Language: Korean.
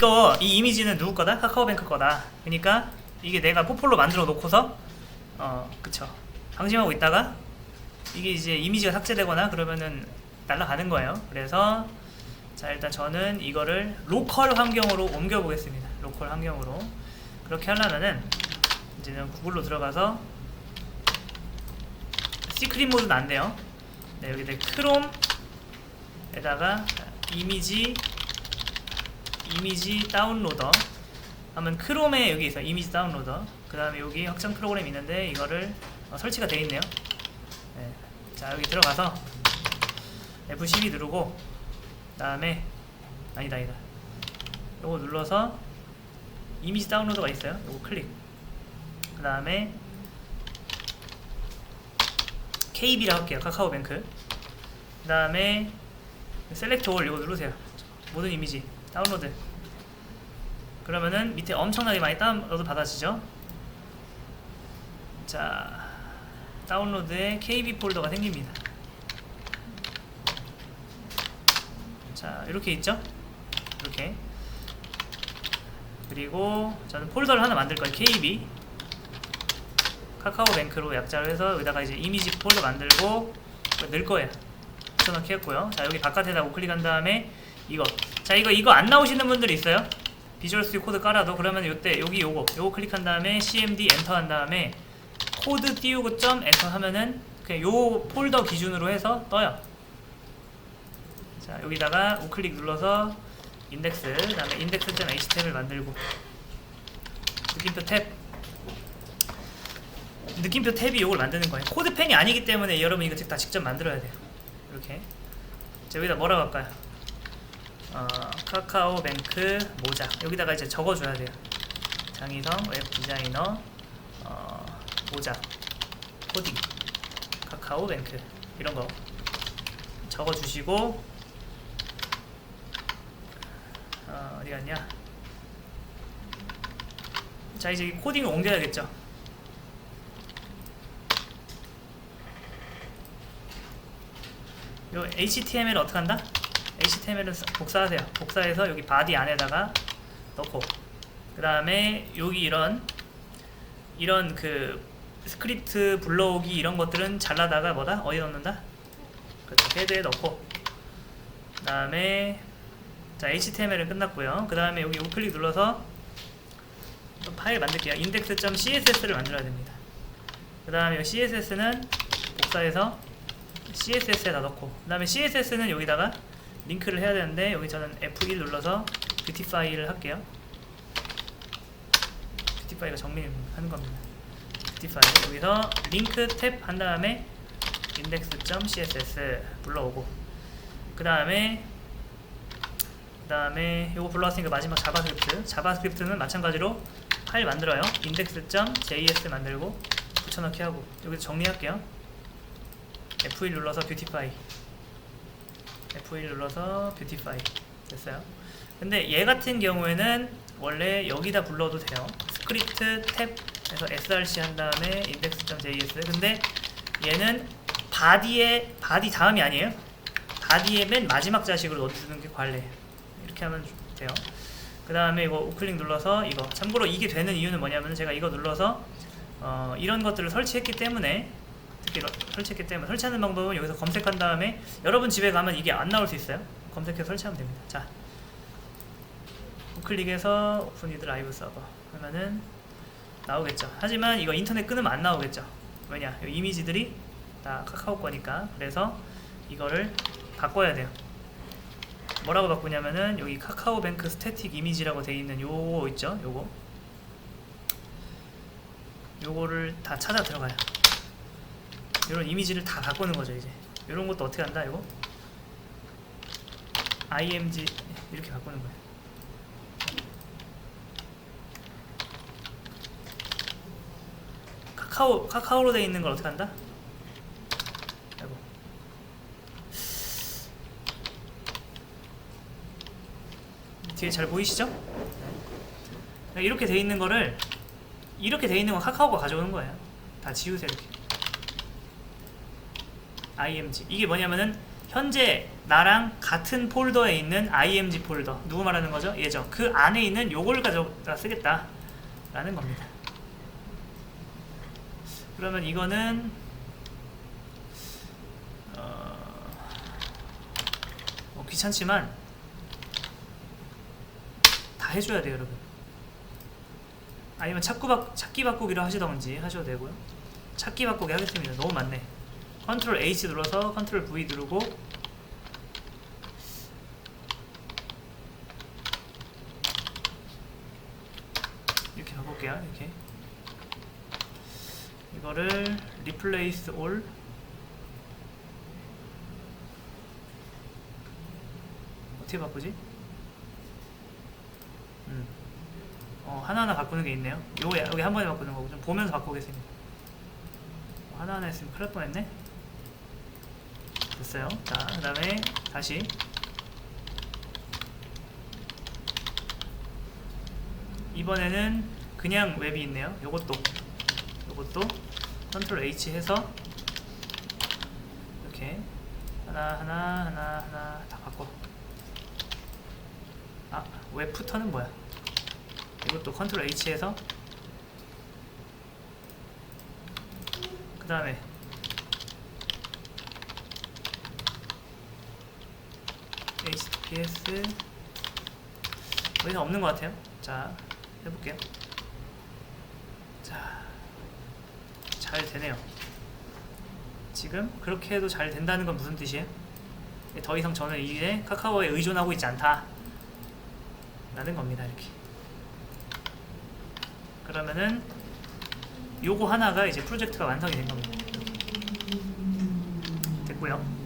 이거 이 이미지는 누구 거다? 카카오뱅크 거다. 그러니까 이게 내가 포폴로 만들어 놓고서 어 그쵸 방심하고 있다가 이게 이제 이미지가 삭제되거나 그러면은 날아가는 거예요. 그래서 자 일단 저는 이거를 로컬 환경으로 옮겨 보겠습니다. 로컬 환경으로 그렇게 하려면은 이제는 구글로 들어가서 시크릿 모드는 안 돼요. 네 여기 내 크롬에다가 이미지 이미지 다운로더. 하면 크롬에 여기 있어 이미지 다운로더. 그 다음에 여기 확장 프로그램 있는데 이거를 어, 설치가 돼 있네요. 네. 자 여기 들어가서 F12 누르고 그 다음에 아니다 아니다. 요거 눌러서 이미지 다운로더가 있어요. 요거 클릭. 그 다음에 KB라 할게요. 카카오뱅크. 그 다음에 셀렉트 올 이거 누르세요. 모든 이미지 다운로드. 그러면은 밑에 엄청나게 많이 다운로드 받아지죠. 자 다운로드에 KB 폴더가 생깁니다. 자 이렇게 있죠? 이렇게. 그리고 저는 폴더를 하나 만들 거예요 KB 카카오뱅크로 약자로 해서 여기다가 이제 이미지 폴더 만들고 넣을 거예요. 붙여넣기 했고요. 자 여기 바깥에다 우클릭한 다음에 이거. 자 이거 이거 안 나오시는 분들이 있어요? 비주얼 스튜디오 코드 깔아도 그러면 요때 여기 요거 요거 클릭한 다음에 cmd 엔터 한 다음에 코드 띄우고 점 엔터 하면은 그냥 요 폴더 기준으로 해서 떠요. 자 여기다가 우클릭 눌러서 인덱스 그 다음에 index.html 만들고. 느낌표 탭. 느낌표 탭이 요걸 만드는 거예요. 코드펜이 아니기 때문에 여러분 이거 다 직접 만들어야 돼요. 이렇게. 자 여기다 뭐라고 할까요 어, 카카오뱅크 모자 여기다가 이제 적어줘야 돼요. 장희성 웹 디자이너 어, 모자 코딩 카카오뱅크 이런 거 적어주시고 어, 어디 갔냐? 자 이제 이 코딩을 옮겨야겠죠. 요 HTML 어떻게 한다? HTML을 복사하세요. 복사해서 여기 바디 안에다가 넣고 그 다음에 여기 이런 이런 그 스크립트 불러오기 이런 것들은 잘라다가 뭐다? 어디 넣는다? 그렇죠. 헤드에 넣고 그 다음에 자 HTML은 끝났고요. 그 다음에 여기 우클릭 눌러서 또 파일 만들게요. index.css를 만들어야 됩니다. 그 다음에 CSS는 복사해서 CSS에다 넣고 그 다음에 CSS는 여기다가 링크를 해야 되는데 여기 저는 F1 눌러서 뷰티파이를 할게요. 뷰티파이가 정리하는 겁니다. 뷰티파이 여기서 링크 탭 한 다음에 index.css 불러오고 그 다음에 그 다음에 요거 불러왔으니까 마지막 자바스크립트 자바스크립트는 마찬가지로 파일 만들어요. index.js 만들고 붙여넣기 하고 여기서 정리할게요. F1 눌러서 뷰티파이 F1 눌러서 뷰티파이 됐어요. 근데 얘 같은 경우에는 원래 여기다 불러도 돼요. 스크립트 탭에서 src 한 다음에 index.js 근데 얘는 바디의 바디 다음이 아니에요. 바디의 맨 마지막 자식으로 넣어주는 게 관례예요 이렇게 하면 돼요. 그 다음에 이거 우클릭 눌러서 이거. 참고로 이게 되는 이유는 뭐냐면 제가 이거 눌러서 어, 이런 것들을 설치했기 때문에 러- 설치했기 때문에 설치하는 방법은 여기서 검색한 다음에 여러분 집에 가면 이게 안 나올 수 있어요. 검색해서 설치하면 됩니다. 자, 우클릭해서 오픈 위드 라이브 서버 하면은 나오겠죠. 하지만 이거 인터넷 끊으면 안 나오겠죠. 왜냐? 이 이미지들이 다 카카오 거니까. 그래서 이거를 바꿔야 돼요. 뭐라고 바꾸냐면은 여기 카카오뱅크 스태틱 이미지라고 돼 있는 요거 있죠? 요거. 요거를 다 찾아 들어가요. 이런 이미지를 다 바꾸는 거죠 이제. 이런 것도 어떻게 한다 이거? Img 이렇게 바꾸는 거예요. 카카오 카카오로 돼 있는 걸 어떻게 한다? 아이고. 뒤에 잘 보이시죠? 네. 이렇게 돼 있는 거를 이렇게 돼 있는 건 카카오가 가져오는 거예요. 다 지우세요 이렇게 img 이게 뭐냐면은 현재 나랑 같은 폴더에 있는 img 폴더 누구 말하는 거죠? 예죠. 그 안에 있는 요걸 가져다 쓰겠다 라는 겁니다. 그러면 이거는 어, 뭐 귀찮지만 다 해줘야 돼요, 여러분. 아니면 찾기 바꾸기로 하시던지 하셔도 되고요. 찾기 바꾸기 하겠습니다. 너무 많네. 컨트롤 H 눌러서 컨트롤 V 누르고 이렇게 바꿀게요. 이렇게 이거를 replace all 어떻게 바꾸지? 음. 어, 하나하나 바꾸는 게 있네요. 요거 여기 한 번에 바꾸는 거고 좀 보면서 바꾸겠습니다. 하나하나 했으면 큰일 날 뻔했네. 됐어요. 자, 그 다음에 다시 이번에는 그냥 웹이 있네요. 요것도 요것도 컨트롤 H 해서 이렇게 하나 하나 하나 하나 다 바꿔. 아, 웹 푸터는 뭐야? 이것도 컨트롤 H 해서 그 다음에 https 더 이상 없는 것 같아요. 자 해볼게요. 자 잘 되네요. 지금 그렇게 해도 잘 된다는 건 무슨 뜻이에요? 더 이상 저는 이에 카카오에 의존하고 있지 않다. 라는 겁니다 이렇게. 그러면은 요거 하나가 이제 프로젝트가 완성이 된 겁니다. 됐고요